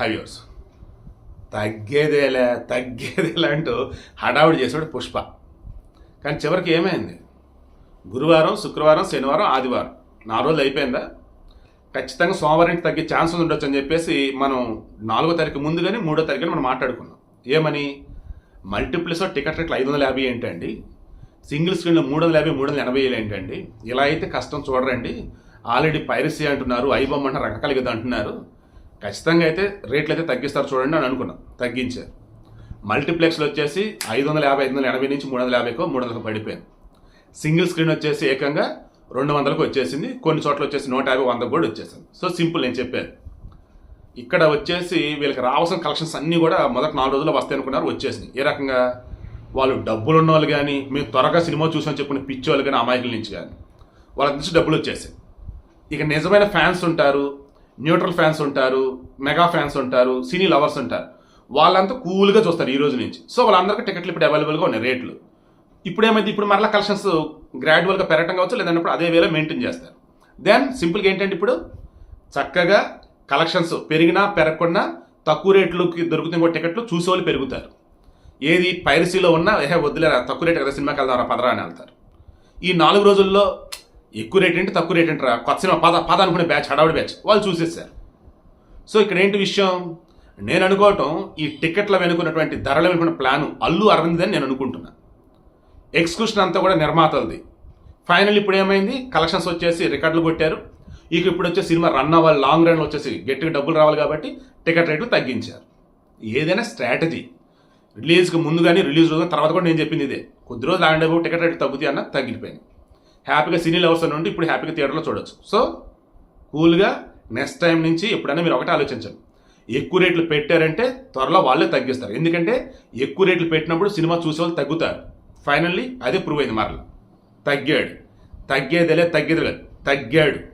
హైవ్యూర్స్ తగ్గేదేలే తగ్గేదేలే అంటూ హడావుడి చేసాడు పుష్ప. కానీ చివరికి ఏమైంది? గురువారం శుక్రవారం శనివారం ఆదివారం. నాలుగు రోజులు అయిపోయిందా? ఖచ్చితంగా సోమవారం తగ్గే ఛాన్సెస్ ఉండొచ్చు అని చెప్పేసి మనం నాలుగో తారీఖు ముందు కానీ మూడో తారీఖు మనం మాట్లాడుకున్నాం. ఏమని? మల్టిప్లెస్ టికెట్ రేట్లు ఐదు వందల యాభై ఏంటండి? సింగిల్ స్క్రీన్లో మూడు వందల యాభై మూడు వందల ఎనభై ఏళ్ళు ఏంటండి? ఇలా అయితే కష్టం చూడరండి. ఆల్రెడీ పైరసీ అంటున్నారు ఐబొమ్మ అంటారు రకరకాలు కదా అంటున్నారు. ఖచ్చితంగా అయితే రేట్లు అయితే తగ్గిస్తారు చూడండి అని అనుకున్నాం. తగ్గించారు మల్టీప్లెక్స్లు వచ్చేసి ఐదు వందల యాభై ఐదు వందల ఎనభై నుంచి మూడు వందల యాభైకో మూడు వందలకు పడిపోయింది సింగిల్ స్క్రీన్ వచ్చేసి ఏకంగా రెండు వందలకు వచ్చేసింది. కొన్ని చోట్ల వచ్చేసి నూట యాభై వందకు కూడా వచ్చేసింది. సో సింపుల్ నేను చెప్పాను. ఇక్కడ వచ్చేసి వీళ్ళకి రావాల్సిన కలెక్షన్స్ అన్నీ కూడా మొదటి నాలుగు రోజుల్లో వస్తాయి అనుకున్నారు వచ్చేసింది ఏ రకంగా? వాళ్ళు డబ్బులు ఉన్న వాళ్ళు కానీ మీరు త్వరగా సినిమా చూసామని చెప్పిన పిచ్చి వాళ్ళు కానీ అమాయకుల నుంచి కానీ వాళ్ళ నుంచి డబ్బులు వచ్చేసాయి. ఇక నిజమైన ఫ్యాన్స్ ఉంటారు. న్యూట్రల్ ఫ్యాన్స్ ఉంటారు మెగా ఫ్యాన్స్ ఉంటారు సినీ లవర్స్ ఉంటారు. వాళ్ళంతా కూల్గా చూస్తారు ఈ రోజు నుంచి. సో వాళ్ళందరికీ టికెట్లు ఇప్పుడు అవైలబుల్గా ఉన్నాయి రేట్లు. ఇప్పుడు ఏమైంది? ఇప్పుడు మరలా కలెక్షన్స్ గ్రాడ్యువల్గా పెరగటం కావచ్చు లేదన్నప్పుడు అదే వేలో మెయింటైన్ చేస్తారు. దెన్ సింపుల్గా ఏంటంటే ఇప్పుడు చక్కగా కలెక్షన్స్ పెరిగినా పెరగకుండా తక్కువ రేట్లకి దొరుకుతున్న టికెట్లు చూసేవాళ్ళు పెరుగుతారు. ఏది పైరసీలో ఉన్నా ఏహే వద్దులేరా తక్కువ రేట్ కదా సినిమాకి వెళ్దాం పదరా అని వెళ్తారు. ఈ నాలుగు రోజుల్లో ఎక్కువ రేట్ ఏంటి తక్కువ రేట్ ఏంటి కొత్త సినిమా పద పద అనుకునే బ్యాచ్ హడావుడి బ్యాచ్ వాళ్ళు చూసేసారు సో ఇక్కడ ఏంటి విషయం? నేను అనుకోవటం ఈ టికెట్ల వెనుకున్నటువంటి ధరల వెనుకున్న ప్లాను అల్లు అరవింద్ అని నేను అనుకుంటున్నా. ఎక్స్క్లూషన్ అంతా కూడా నిర్మాతలది. ఫైనల్ ఇప్పుడు ఏమైంది? కలెక్షన్స్ వచ్చేసి రికార్డులు కొట్టారు. ఇక ఇప్పుడు వచ్చే సినిమా రన్ అవ్వాలి లాంగ్ రన్లో వచ్చేసి గట్టిగా డబ్బులు రావాలి కాబట్టి టికెట్ రేట్లు తగ్గించారు. ఏదైనా స్ట్రాటజీ రిలీజ్కి ముందు కానీ రిలీజ్ రోజు తర్వాత కూడా నేను చెప్పింది ఇదే. కొద్ది రోజులు ఆండే టికెట్ రేట్లు తగ్గుతాయి అన్న తగ్గిపోయింది. హ్యాపీగా సినీ లవర్స్ నుండి ఇప్పుడు హ్యాపీగా థియేటర్లో చూడొచ్చు. సో కూల్గా నెక్స్ట్ టైం నుంచి ఎప్పుడైనా మీరు ఒకటే ఆలోచించండి. ఎక్కువ రేట్లు పెట్టారంటే త్వరలో వాళ్ళే తగ్గిస్తారు. ఎందుకంటే ఎక్కువ రేట్లు పెట్టినప్పుడు సినిమా చూసే వాళ్ళు తగ్గుతారు. ఫైనల్లీ అదే ప్రూవ్ అయింది మరలా. తగ్గాడు. తగ్గేదేలే తగ్గేది తగ్గాడు.